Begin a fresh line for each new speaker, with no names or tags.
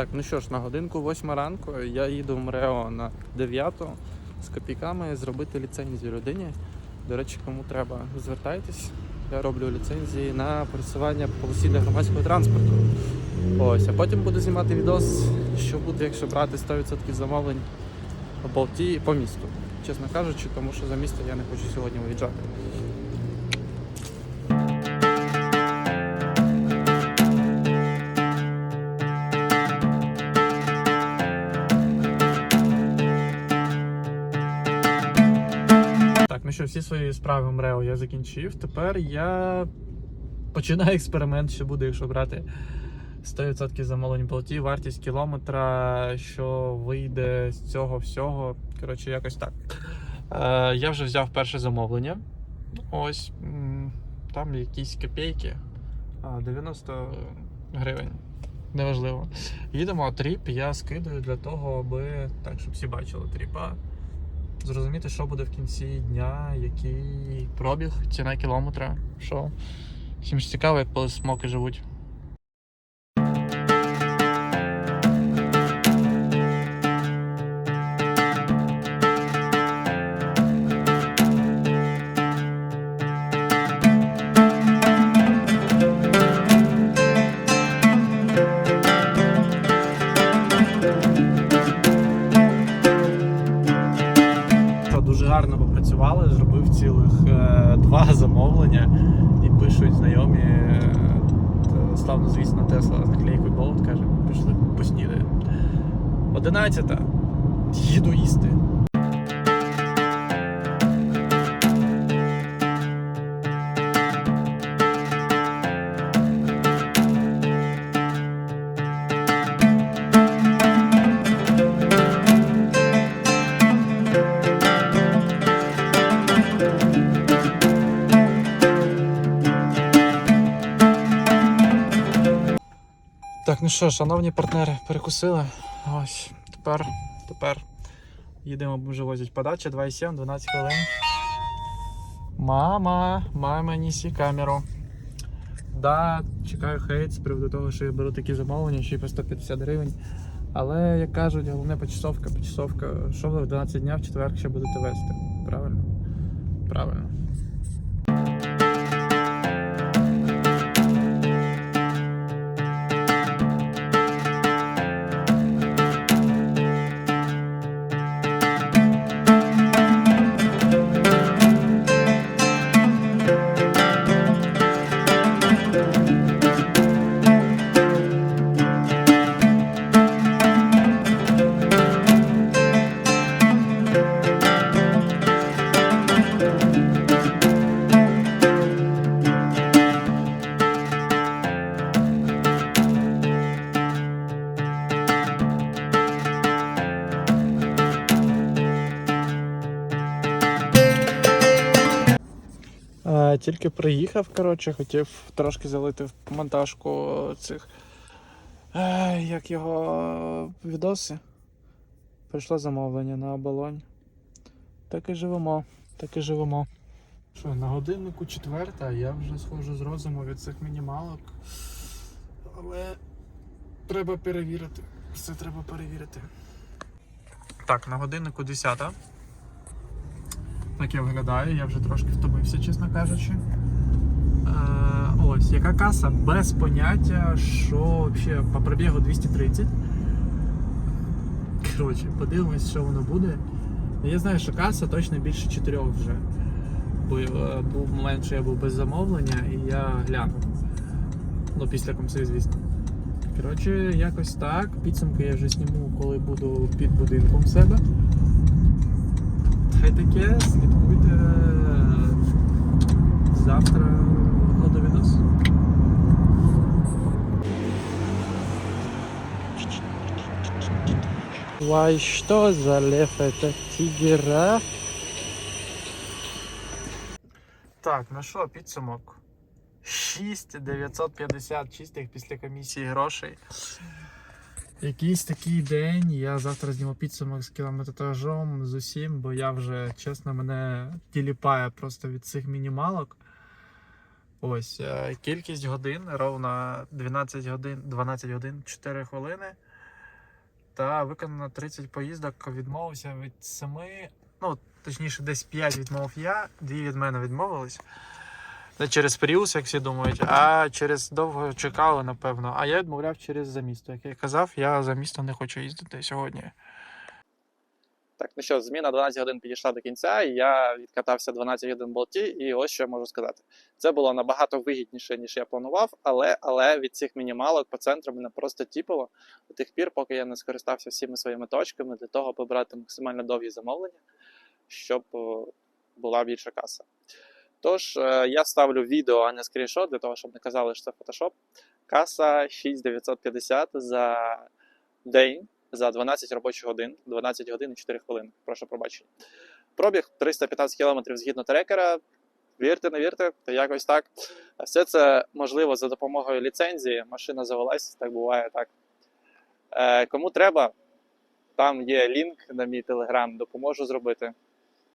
Так, ну що ж, на годинку 8 ранку я їду в МРЕО на 9 з копійками зробити ліцензію людині. До речі, кому треба, звертайтесь. Я роблю ліцензії на пересування по для громадського транспорту. Ось, а потім буду знімати відос, що буде, якщо брати 100% замовлень по болті по місту. Чесно кажучи, тому що за місто я не хочу сьогодні виїжджати. Ну що, всі свої справи МРЕО я закінчив. Тепер я починаю експеримент, що буде, якщо брати 100% замовлень болті, вартість кілометра, що вийде з цього всього. Коротше, якось так. Е, я вже взяв перше замовлення. Ось там якісь копійки. 90 гривень. Неважливо. Їдемо тріп, я скидаю для того, аби так, щоб всі бачили тріпа. Зрозуміти, що буде в кінці дня, який пробіг, ціна кілометра, що. Всім ж цікаво, як полисмоки живуть. Гарно попрацювали, зробив цілих е, два замовлення і пишуть знайомі. е, т- славно, звісно, Тесла з наклейкою Болт каже, пішли поснідаємо. Одинадцята. Їду їсти. Ну що, шановні партнери, перекусили. Ось, тепер, тепер їдемо, вже возять подача 2,7, 12 хвилин. Мама, мама, неси камеру. Да, чекаю хейт з приводу того, що я беру такі замовлення, ще й по 150 гривень. Але, як кажуть, головне почасовка, почасовка. Що ви в 12 днів в четвер ще будете вести? Правильно? Правильно. Тільки приїхав, коротше, хотів трошки залити в монтажку цих. е, Як його відоси. Прийшло замовлення на оболонь. Так і живемо, так і живемо. Що, на годиннику четверта, я вже схожу з розуму від цих мінімалок. Але треба перевірити. Все треба перевірити. Так, на годиннику 10. Так я виглядаю, я вже трошки втомився, чесно кажучи. Е, ось, яка каса без поняття, що взагалі по пробігу 230. Коротше, подивимось, що воно буде. Я знаю, що каса точно більше 4 вже. Бо е, був момент, що я був без замовлення і я глянув. Ну, після комси, звісно. Коротше, якось так. Підсумки я вже зніму, коли буду під будинком в себе. Хай таке, слідкуйте. Завтра виходить відос. Вай, що за лев это тигра? Так, ну що, підсумок. 6950 чистих після комісії грошей. Якийсь такий день. Я завтра зніму підсумок з кілометражом з усім, бо я вже, чесно, мене тіліпає просто від цих мінімалок. Ось, е, кількість годин ровно 12 годин, 12 годин 4 хвилини. та виконано 30 поїздок. Відмовився від 7, ну точніше, десь 5 відмовив я, 2 від мене відмовились. Не через Prius, як всі думають, а через довго чекали, напевно. А я відмовляв через за місто. Як я казав, я за місто не хочу їздити сьогодні.
Так, ну що, зміна 12 годин підійшла до кінця, і я відкатався 12 годин болті, і ось що я можу сказати. Це було набагато вигідніше, ніж я планував, але, але від цих мінімалок по центру мене просто тіпало до тих пір, поки я не скористався всіми своїми точками для того, аби брати максимально довгі замовлення, щоб була більша каса. Тож, е, я ставлю відео, а не скріншот, для того, щоб не казали, що це Photoshop. Каса 6950 за день за 12 робочих годин, 12 годин і 4 хвилини. Прошу пробачення. Пробіг 315 км згідно трекера. Вірте, не вірте, то якось так. Все це можливо за допомогою ліцензії. Машина завелась, так буває так. Е, кому треба, там є лінк на мій телеграм, допоможу зробити.